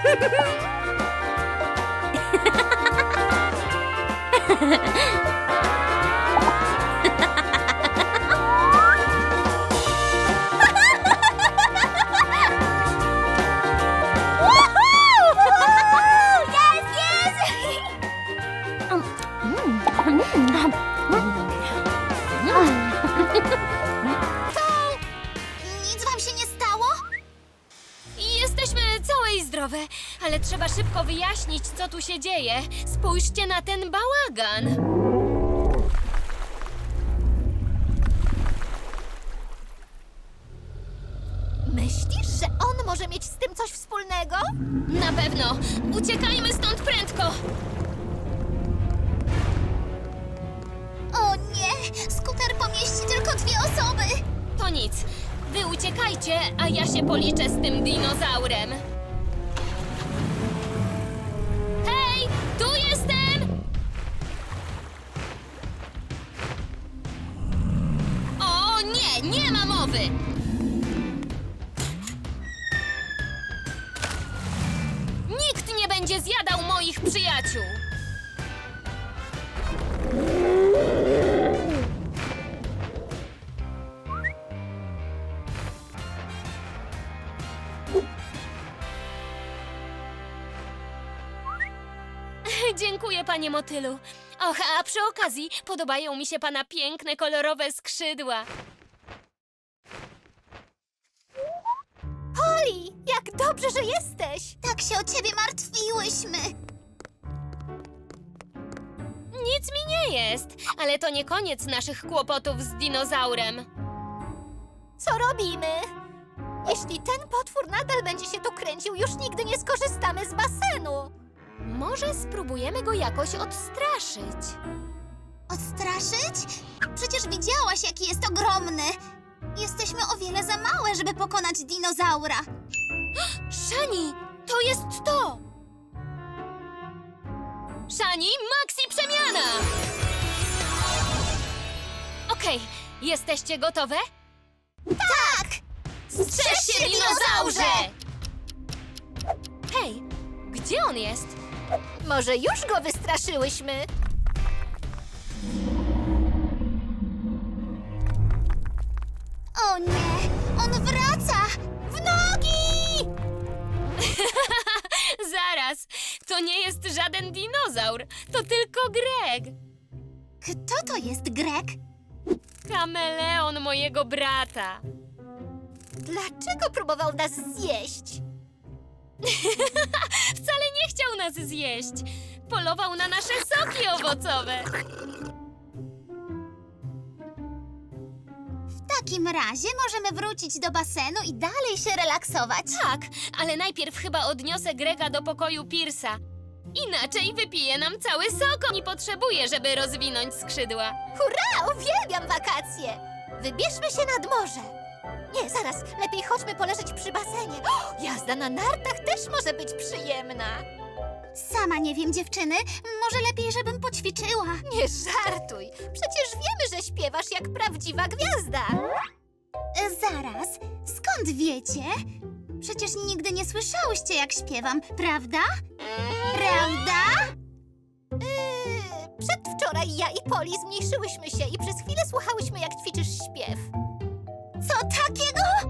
Yes, yes! um, mm, mm. mm. Ale trzeba szybko wyjaśnić, co tu się dzieje. Spójrzcie na ten bałagan. Myślisz, że on może mieć z tym coś wspólnego? Na pewno. Uciekajmy stąd prędko. O nie! Skuter pomieści tylko dwie osoby! To nic. Wy uciekajcie, a ja się policzę z tym dinozaurem. Będzie zjadał moich przyjaciół! Dziękuję, panie motylu. Och, a przy okazji podobają mi się pana piękne, kolorowe skrzydła. Jak dobrze, że jesteś! Tak się o ciebie martwiłyśmy. Nic mi nie jest, ale to nie koniec naszych kłopotów z dinozaurem. Co robimy? Jeśli ten potwór nadal będzie się tu kręcił, już nigdy nie skorzystamy z basenu. Może spróbujemy go jakoś odstraszyć. Odstraszyć? Przecież widziałaś, jaki jest ogromny. Jesteśmy o wiele za małe, żeby pokonać dinozaura. Szani, to jest to! Szani, Maxi przemiana! Okej, jesteście gotowe? Tak! Strzeż się, dinozaurze! Hej, gdzie on jest? Może już go wystraszyłyśmy? To nie jest żaden dinozaur, to tylko Greg. Kto to jest Greg? Kameleon mojego brata. Dlaczego próbował nas zjeść? Wcale nie chciał nas zjeść. Polował na nasze soki owocowe. Takim razie możemy wrócić do basenu i dalej się relaksować. Tak, ale najpierw chyba odniosę Grega do pokoju Piersa. Inaczej wypije nam cały sok. Nie potrzebuje, żeby rozwinąć skrzydła. Hurra! Uwielbiam wakacje! Wybierzmy się nad morze. Nie, zaraz, lepiej chodźmy poleżeć przy basenie. O, jazda na nartach też może być przyjemna. Sama nie wiem, dziewczyny. Może lepiej, żebym poćwiczyła. Nie żartuj. Przecież wiemy, że śpiewasz jak prawdziwa gwiazda. E, Zaraz, skąd wiecie? Przecież nigdy nie słyszałyście, jak śpiewam, prawda? Prawda? Yy, przedwczoraj ja i Poli zmniejszyłyśmy się i przez chwilę słuchałyśmy, jak ćwiczysz śpiew. Co takiego?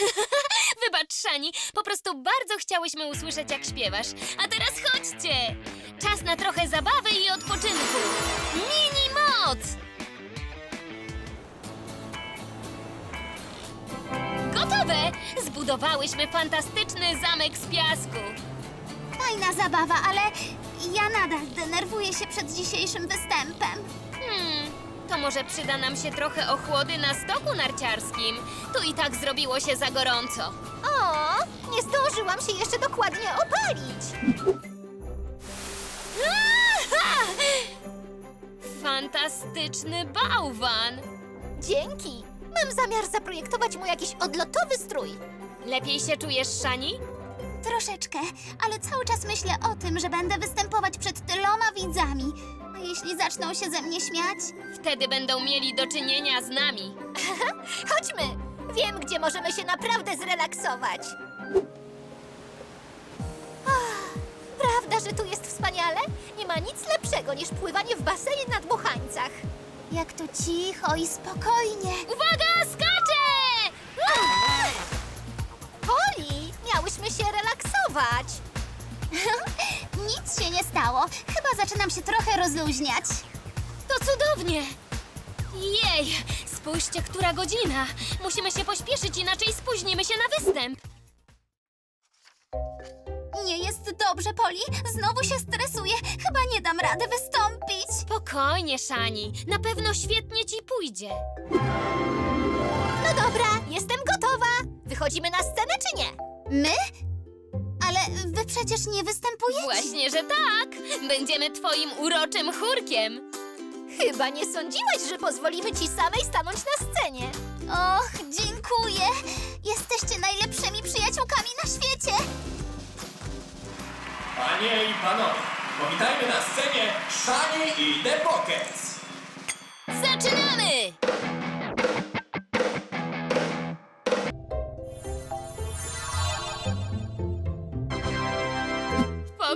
Wybacz, Szani, po prostu bardzo chciałyśmy usłyszeć, jak śpiewasz. A teraz chodźcie! Czas na trochę zabawy i odpoczynku. Mini moc! Gotowe! Zbudowałyśmy fantastyczny zamek z piasku. Fajna zabawa, ale ja nadal denerwuję się przed dzisiejszym występem. Może przyda nam się trochę ochłody na stoku narciarskim. Tu i tak zrobiło się za gorąco. O, nie zdążyłam się jeszcze dokładnie opalić. Aha! Fantastyczny bałwan! Dzięki. Mam zamiar zaprojektować mu jakiś odlotowy strój. Lepiej się czujesz, Szani? Troszeczkę, ale cały czas myślę o tym, że będę występować przed tyloma widzami. A jeśli zaczną się ze mnie śmiać? Wtedy będą mieli do czynienia z nami. Chodźmy! Wiem, gdzie możemy się naprawdę zrelaksować. Ach, Prawda, że tu jest wspaniale? Nie ma nic lepszego niż pływanie w basenie na dmuchańcach. Jak to cicho i spokojnie. Uwaga, skacze! Poli, miałyśmy się relaksować. Nic się nie stało. Chyba zaczynam się trochę rozluźniać. To cudownie! Jej! Spójrzcie, która godzina! Musimy się pośpieszyć, inaczej spóźnimy się na występ! Nie jest dobrze, Poli. Znowu się stresuję. Chyba nie dam rady wystąpić. Spokojnie, Szani. Na pewno świetnie ci pójdzie. No dobra, jestem gotowa. Wychodzimy na scenę czy nie? My? Ale wy przecież nie występujecie. Właśnie, że tak! Będziemy twoim uroczym chórkiem! Chyba nie sądziłaś, że pozwolimy ci samej stanąć na scenie. Och, dziękuję. Jesteście najlepszymi przyjaciółkami na świecie. Panie i panowie, powitajmy na scenie Shani i The Pockets.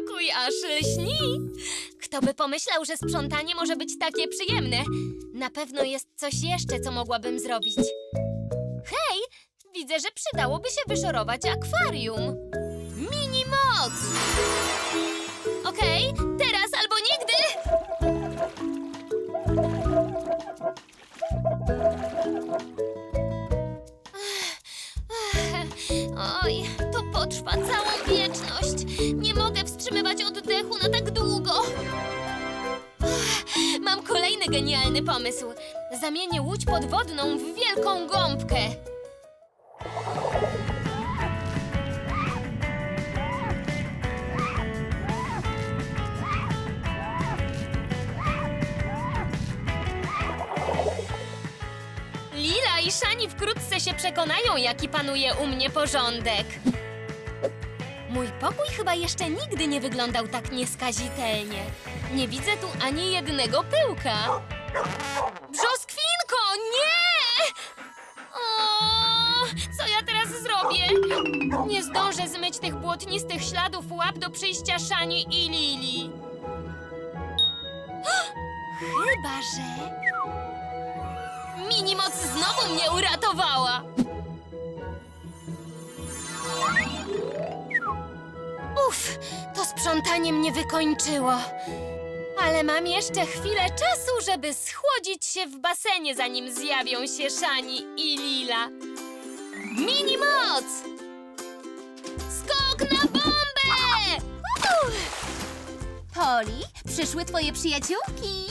Pokój aż lśni! Kto by pomyślał, że sprzątanie może być takie przyjemne? Na pewno jest coś jeszcze, co mogłabym zrobić. Hej, widzę, że przydałoby się wyszorować akwarium. Mini moc! Okej, teraz pomysł. Zamienię łódź podwodną w wielką gąbkę. Lila i Szani wkrótce się przekonają, jaki panuje u mnie porządek. Mój pokój chyba jeszcze nigdy nie wyglądał tak nieskazitelnie. Nie widzę tu ani jednego pyłka. Brzoskwinko, nie! Co ja teraz zrobię? Nie zdążę zmyć tych błotnistych śladów łap do przyjścia Szani i Lili. Chyba, że... Minimoc znowu mnie uratowała! Uff, to sprzątanie mnie wykończyło. Ale mam jeszcze chwilę czasu, żeby schłodzić się w basenie, zanim zjawią się Szani i Lila. Minimoc! Skok na bombę! Poli, przyszły twoje przyjaciółki.